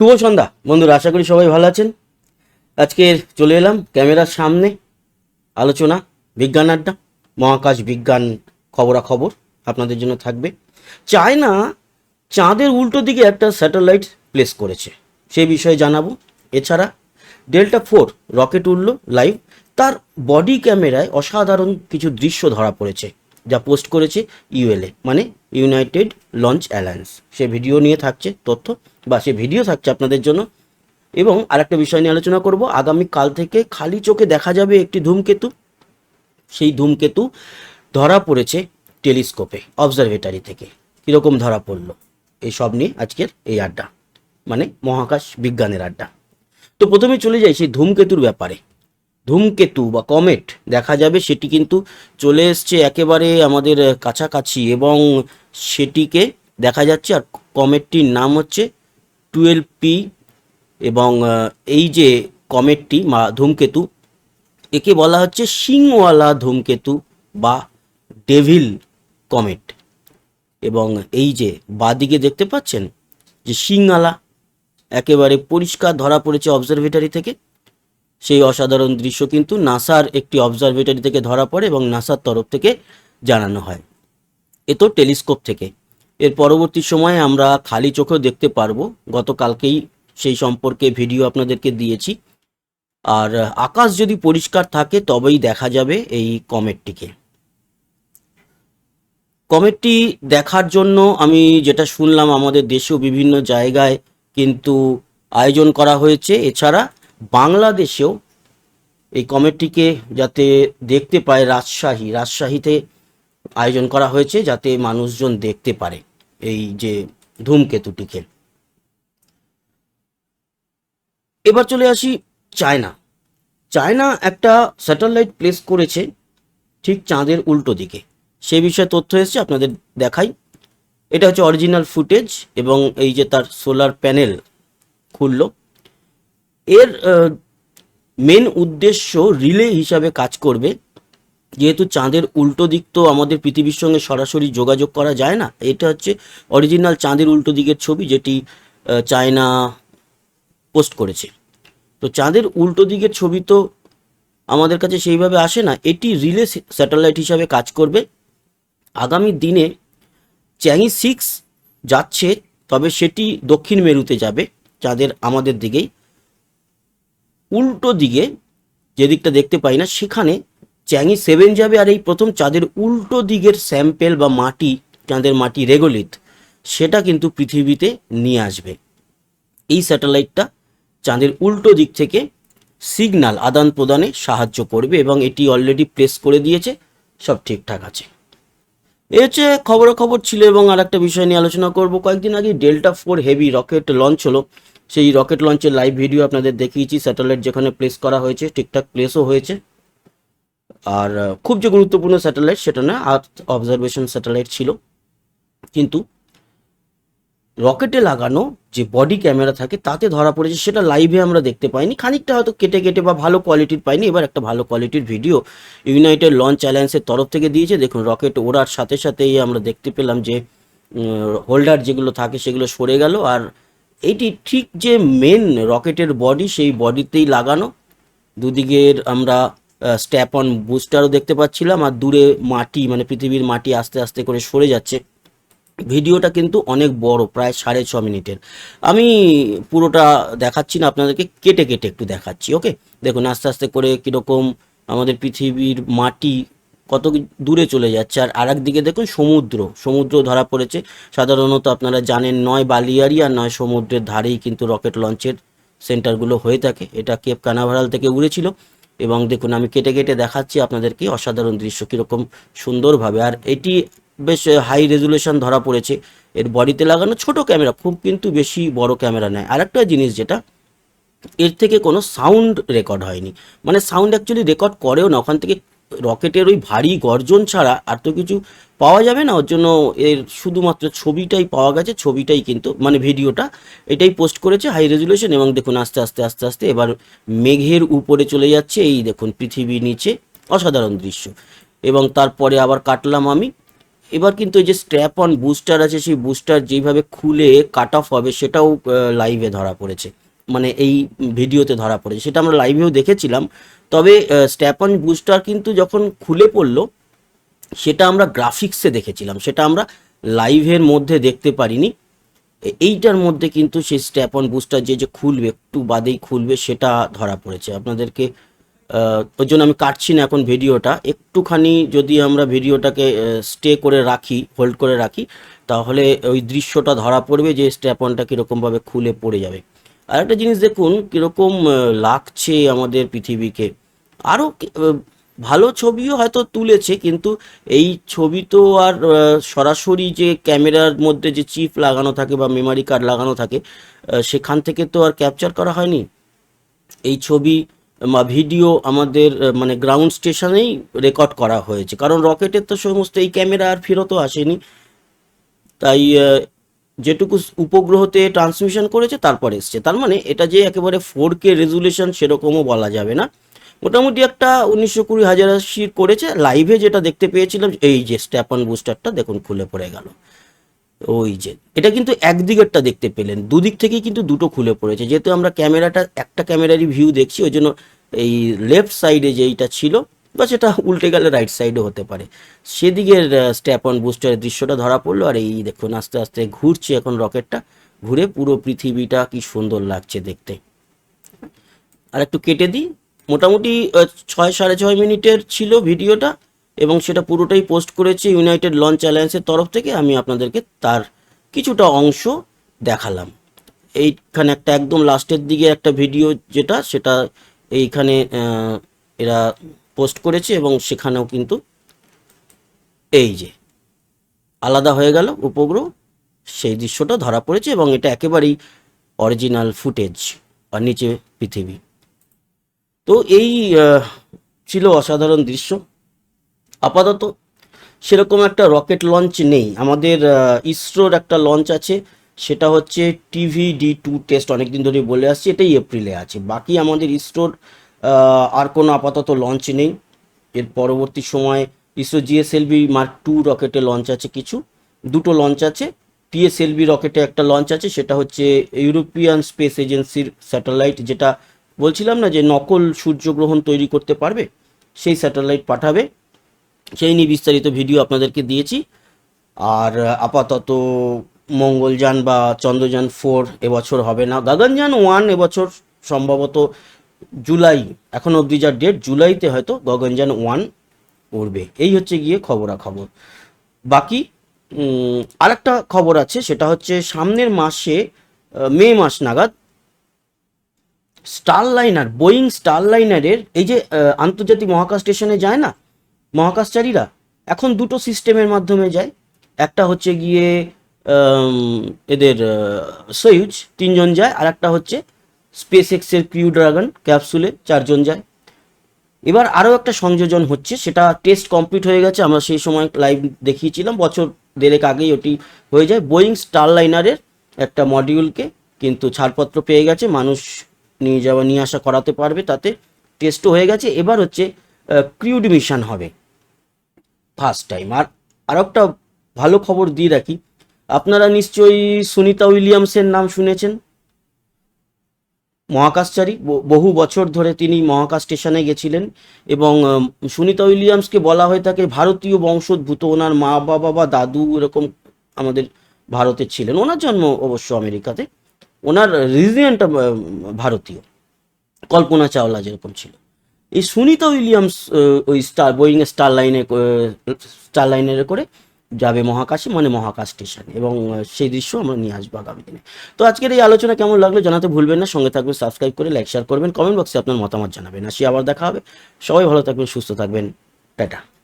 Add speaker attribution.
Speaker 1: শুভ সন্ধ্যা। বন্ধুরা, আশা করি সবাই ভালো আছেন। আজকে চলে এলাম ক্যামেরার সামনে। আলোচনা, বিজ্ঞান আড্ডা, মহাকাশ বিজ্ঞান খবরাখবর আপনাদের জন্য থাকবে। চায়না চাঁদের উল্টো দিকে একটা স্যাটেলাইট প্লেস করেছে। সেই বিষয়ে জানাব। এছাড়া ডেল্টা ফোর রকেট উঠল লাইভ। তার বডি ক্যামেরায় অসাধারণ কিছু দৃশ্য ধরা পড়েছে, যা পোস্ট করেছে ইউএলএ মানে ইউনাইটেড লঞ্চ অ্যালায়েন্স সে ভিডিও নিয়ে থাকছে তথ্য বা সে ভিডিও থাকছে আপনাদের জন্য। এবং আরেকটা বিষয় নিয়ে আলোচনা করব। আগামী কাল থেকে খালি চোখে দেখা যাবে একটি ধূমকেতু। সেই ধূমকেতু ধরা পড়েছে টেলিস্কোপে অবজারভেটারি থেকে। কীরকম ধরা পড়ল? এই সব নিয়ে আজকের এই আড্ডা। মানে মহাকাশ বিজ্ঞানের আড্ডা। তো প্রথমে চলে যাই সেই ধূমকেতুর ব্যাপারে। ধূমকেতু বা কমেট, দেখা যাবে সেটি কিন্তু চলে এসছে একেবারে আমাদের কাছাকাছি এবং সেটিকে দেখা যাচ্ছে আর কমেটটির নাম হচ্ছে টুয়েলভ পি এবং এই যে কমেটটি বা ধূমকেতু, একে বলা হচ্ছে শিংওয়ালা ধূমকেতু বা ডেভিল কমেট এবং এই যে বাদিকে দেখতে পাচ্ছেন যে শিংওয়ালা একেবারে পরিষ্কার ধরা পড়েছে অবজারভেটরি থেকে। সেই অসাধারণ দৃশ্য কিন্তু নাসার একটি অবজারভেটরি থেকে ধরা পড়ে এবং নাসার তরফ থেকে জানানো হয়। এ তো টেলিস্কোপ থেকে। এর পরবর্তী সময়ে আমরা খালি চোখেও দেখতে পারব। গতকালকেই সেই সম্পর্কে ভিডিও আপনাদেরকে দিয়েছি। আর আকাশ যদি পরিষ্কার থাকে, তবেই দেখা যাবে এই কমেটটিকে। কমেটটি দেখার জন্য আমি যেটা শুনলাম, আমাদের দেশেও বিভিন্ন জায়গায় কিন্তু আয়োজন করা হয়েছে। এছাড়া বাংলাদেশেও এই কমেটটিকে যাতে দেখতে পায় রাজশাহী, রাজশাহীতে আয়োজন করা হয়েছে যাতে মানুষজন দেখতে পারে এই যে ধূমকেতুটিকে এবার চলে আসি চায়না। চায়না একটা স্যাটেলাইট প্লেস করেছে ঠিক চাঁদের উল্টো দিকে। সে বিষয়ে তথ্য এসেছে, আপনাদের দেখাই। এটা হচ্ছে অরিজিনাল ফুটেজ এবং এই যে তার সোলার প্যানেল খুললো। এর মেন উদ্দেশ্য রিলে হিসাবে কাজ করবে। যেহেতু চাঁদের উল্টো দিক তো আমাদের পৃথিবীর সঙ্গে সরাসরি যোগাযোগ করা যায় না, এটা হচ্ছে অরিজিনাল চাঁদের উল্টো দিকের ছবি যেটি চায়না পোস্ট করেছে। তো চাঁদের উল্টো দিকের ছবি তো আমাদের কাছে সেইভাবে আসে না, এটি রিলে স্যাটেলাইট হিসাবে কাজ করবে। আগামী দিনে চ্যাংই সিক্স যাচ্ছে, তবে সেটি দক্ষিণ মেরুতে যাবে, চাঁদের আমাদের দিকেই। উল্টো দিকে যে দিকটা দেখতে পাই না, সেখানে চ্যাংই সেভেন যাবে আর এই প্রথম চাঁদের উল্টো দিকের স্যাম্পেল বা মাটি, চাঁদের মাটি রেগোলিথ, সেটা কিন্তু পৃথিবীতে নিয়ে আসবে। এই স্যাটেলাইটটা চাঁদের উল্টো দিক থেকে সিগন্যাল আদান প্রদানে সাহায্য করবে এবং এটি অলরেডি প্লেস করে দিয়েছে, সব ঠিকঠাক আছে। এ হচ্ছে খবরাখবর ছিল এবং আর একটা বিষয় নিয়ে আলোচনা করব। কয়েকদিন আগে Delta four heavy rocket launch হলো। সেই রকেট লঞ্চের লাইভ ভিডিও আপনাদের দেখিয়েছি স্যাটেলাইট যেখানে প্লেস করা হয়েছে, ঠিকঠাক প্লেসও হয়েছে। আর খুব যে গুরুত্বপূর্ণ স্যাটেলাইট সেটা না আর্থ অবজারভেশন স্যাটেলাইট ছিল। কিন্তু রকেটে লাগানো যে বডি ক্যামেরা থাকে, তাতে ধরা পড়েছে, সেটা লাইভে আমরা দেখতে পাইনি। খানিকটা হয়তো কেটে কেটে বা ভালো কোয়ালিটির পাইনি, এবার একটা ভালো কোয়ালিটির ভিডিও ইউনাইটেড লঞ্চ অ্যালায়েন্সের তরফ থেকে দিয়েছে। দেখুন, রকেট ওড়ার সাথে সাথেই আমরা দেখতে পেলাম যে হোল্ডার যেগুলো থাকে সেগুলো সরে গেল। আর এটি ঠিক যে মেন রকেটের বডি সেই বডিতেই লাগানো। দুদিকের আমরা স্ট্যাপ অন বুস্টারও দেখতে পাচ্ছিলাম, আর দূরে মাটি মানে পৃথিবীর মাটি আস্তে আস্তে করে সরে যাচ্ছে। ভিডিওটা কিন্তু অনেক বড়, প্রায় সাড়ে ছ মিনিটের। আমি পুরোটা দেখাচ্ছি না, আপনাদেরকে কেটে কেটে একটু দেখাচ্ছি ওকে দেখুন, আস্তে আস্তে করে কীরকম আমাদের পৃথিবীর মাটি কত দূরে চলে যাচ্ছে। আর আরেক দিকে দেখুন সমুদ্র সমুদ্র ধরা পড়েছে। সাধারণত আপনারা জানেন নয় বালিয়ারি আর নয় সমুদ্রের ধারেই কিন্তু রকেট লঞ্চের সেন্টারগুলো হয়ে থাকে। এটা কেপ কানাভারাল থেকে উড়েছিল। এবং দেখুন আমি কেটে কেটে দেখাচ্ছি আপনাদেরকে অসাধারণ দৃশ্য কীরকম সুন্দরভাবে। আর এটি বেশ হাই রেজুলেশন ধরা পড়েছে। এর বডিতে লাগানো ছোট ক্যামেরা, খুব কিন্তু বেশি বড় ক্যামেরা নেয়। আরেকটা জিনিস যেটা, এর থেকে কোনো সাউন্ড রেকর্ড হয়নি। মানে সাউন্ড অ্যাকচুয়ালি রেকর্ড করেও না, ওখান থেকে রকেটের ওই ভারী গর্জন ছাড়া আর তো কিছু পাওয়া যাবে না, ওর জন্য এর শুধুমাত্র ছবিটাই পাওয়া গেছে, ছবিটাই কিন্তু মানে ভিডিওটা, এটাই পোস্ট করেছে হাই রেজুলেশন এবং দেখুন আস্তে আস্তে আস্তে আস্তে এবার মেঘের উপরে চলে যাচ্ছে, এই দেখুন পৃথিবী নিচে অসাধারণ দৃশ্য। এবং তারপরে আবার কাটলাম আমি, এবার কিন্তু এই যে স্ট্র্যাপ অন বুস্টার আছে, সেই বুস্টার যেইভাবে খুলে কাট অফ হবে সেটাও লাইভে ধরা পড়েছে। মানে এই ভিডিওতে ধরা পড়েছে। সেটা আমরা লাইভেও দেখেছিলাম। তবে স্ট্র্যাপ অন বুস্টার কিন্তু যখন খুলে পড়ল, সেটা আমরা গ্রাফিক্সে দেখেছিলাম। সেটা আমরা লাইভের মধ্যে দেখতে পারিনি। এইটার মধ্যে কিন্তু সেই স্ট্যাপ অন বুস্টার যে যে খুলবে, একটু বাদেই খুলবে, সেটা ধরা পড়েছে। আপনাদেরকে ওর জন্য আমি কাটছি না এখন ভিডিওটা। একটুখানি যদি আমরা ভিডিওটাকে স্টে করে রাখি হোল্ড করে রাখি, তাহলে ওই দৃশ্যটা ধরা পড়বে যে স্ট্যাপ অনটা কীরকমভাবে খুলে পড়ে যাবে। আর একটা জিনিস দেখুন, কীরকম লাগছে আমাদের পৃথিবীকে। আরও ভালো ছবিও হয়তো তুলেছে, কিন্তু এই ছবি তো আর সরাসরি যে ক্যামেরার মধ্যে যে চিপ লাগানো থাকে বা মেমারি কার্ড লাগানো থাকে সেখান থেকে তো আর ক্যাপচার করা হয়নি। এই ছবি বা ভিডিও আমাদের মানে গ্রাউন্ড স্টেশনেই রেকর্ড করা হয়েছে। কারণ রকেটের তো সমস্ত এই ক্যামেরা আর ফেরতও আসেনি। তাই যেটুকু উপগ্রহতে ট্রান্সমিশন করেছে, তারপর এসছে। তার মানে এটা যে একেবারে ফোর কে রেজুলেশন সেরকমও বলা যাবে না। মোটামুটি একটা উনিশশো কুড়ি, হাজার আশির করেছে। লাইভে যেটা দেখতে পেয়েছিলাম, এই যে স্ট্যাপন বুস্টারটা দেখুন, খুলে পড়ে গেল। ওই যে, এটা কিন্তু একদিকেরটা দেখতে পেলেন। দুদিক থেকেই কিন্তু দুটো খুলে পড়েছে। যেহেতু আমরা ক্যামেরাটা, একটা ক্যামেরারই ভিউ দেখছি, ওই জন্য এই লেফট সাইডে যেইটা ছিল বা সেটা উল্টে গেলে রাইট সাইডও হতে পারে। সেদিকের স্ট্যাপ অন বুস্টারের দৃশ্যটা ধরা পড়ল, আর এই দেখুন আস্তে আস্তে ঘুরছে এখন রকেটটা ঘুরে পুরো পৃথিবীটা কি সুন্দর লাগছে দেখতে। আর একটু কেটে দিই, মোটামুটি ছয়, সাড়ে ছয় মিনিটের ছিল ভিডিওটা, এবং সেটা পুরোটাই পোস্ট করেছে ইউনাইটেড লঞ্চ অ্যালায়েন্সের তরফ থেকে, আমি আপনাদেরকে তার কিছুটা অংশ দেখালাম। এইখানে একটা একদম লাস্টের দিকে একটা ভিডিও যেটা, সেটা এইখানে এরা পোস্ট করেছে এবং সেখানেও কিন্তু এই যে আলাদা হয়ে গেল উপগ্রহ, সেই দৃশ্যটা ধরা পড়েছে এবং এটা একেবারেই অরিজিনাল ফুটেজ আর নিচে পৃথিবী। তো এই ছিল অসাধারণ দৃশ্য। আপাতত সেরকম একটা রকেট লঞ্চ নেই। আমাদের ইসরোর একটা লঞ্চ আছে, সেটা হচ্ছে টিভি ডি টু টেস্ট অনেকদিন ধরে বলে আসছি, এটাই এপ্রিলে আছে। বাকি আমাদের ইসরোর আর কোনো আপাতত লঞ্চ নেই। এর পরবর্তী সময় ইসরো জিএসএলভি মার্ক টু রকেটে লঞ্চ আছে কিছু। দুটো লঞ্চ আছে। পিএসএলভি রকেটে একটা লঞ্চ আছে, সেটা হচ্ছে ইউরোপিয়ান স্পেস এজেন্সির স্যাটেলাইট যেটা বলছিলাম না যে নকল সূর্যগ্রহণ তৈরি করতে পারবে, সেই স্যাটেলাইট পাঠাবে। সেই নিয়ে বিস্তারিত ভিডিও আপনাদেরকে দিয়েছি। আর আপাতত মঙ্গলযান বা চন্দ্রযান ফোর এবছর হবে না। গগনযান ওয়ান এবছর সম্ভবত জুলাই, এখন অবধি যা ডেট জুলাইতে হয়তো গগনযান ওয়ান উড়বে। এই হচ্ছে গিয়ে খবরাখবর। বাকি আরেকটা খবর আছে, সেটা হচ্ছে সামনের মাসে মে মাস নাগাদ স্টারলাইনার বোয়িং স্টারলাইনারের এই যে আন্তর্জাতিক মহাকাশ স্টেশনে যায় না? মহাকাশচারীরা? এখন দুটো সিস্টেমের মাধ্যমে যায়। একটা হচ্ছে গিয়ে এদের সয়ুজ তিনজন যায়। আর একটা হচ্ছে স্পেস এক্সের ক্রিউ ড্রাগন ক্যাপসুলে চারজন যায়। এবার আরও একটা সংযোজন হচ্ছে, সেটা টেস্ট কমপ্লিট হয়ে গেছে, আমরা সেই সময় লাইভ দেখিয়েছিলাম, বছর দেড়েক আগেই ওটি হয়ে যায়। বোয়িং স্টার লাইনারের একটা মডিউলকে কিন্তু ছাড়পত্র পেয়ে গেছে, মানুষ নিয়ে যাওয়া, নিয়ে আসা করাতে পারবে, তাতে টেস্টও হয়ে গেছে। এবার হচ্ছে ক্রিউড মিশন হবে ফার্স্ট টাইম আর আর একটা ভালো খবর দিয়ে রাখি, আপনারা নিশ্চয়ই সুনিতা উইলিয়ামসের নাম শুনেছেন। মহাকাশচারী বহু বছর ধরে তিনি মহাকাশ স্টেশনে গেছিলেন এবং সুনিতা উইলিয়ামসকে বলা হয়ে থাকে ভারতীয় বংশোদ্ভূত। ওনার মা বাবা বা দাদু এরকম আমাদের ভারতে ছিলেন। ওনার জন্ম অবশ্য আমেরিকাতে। ওনার রিজিয়নটা ভারতীয়। কল্পনা চাওলা যেরকম ছিল। এই সুনিতা উইলিয়ামস ওই স্টার, বোয়িং স্টার লাইনে স্টার লাইনের করে যাবে মহাকাশে মানে মহাকাশ স্টেশন। এবং সেই দৃশ্য আমরা নিয়ে আসব আগামী দিনে। তো আজকের এই আলোচনা কেমন লাগল জানাতে ভুলবেন না। সঙ্গে থাকবেন সাবস্ক্রাইব করে লাইক শেয়ার করবেন কমেন্ট বক্সে আপনার মতামত জানাবেন। আসি আবার দেখা হবে। সবাই ভালো থাকবেন, সুস্থ থাকবেন। টাটা।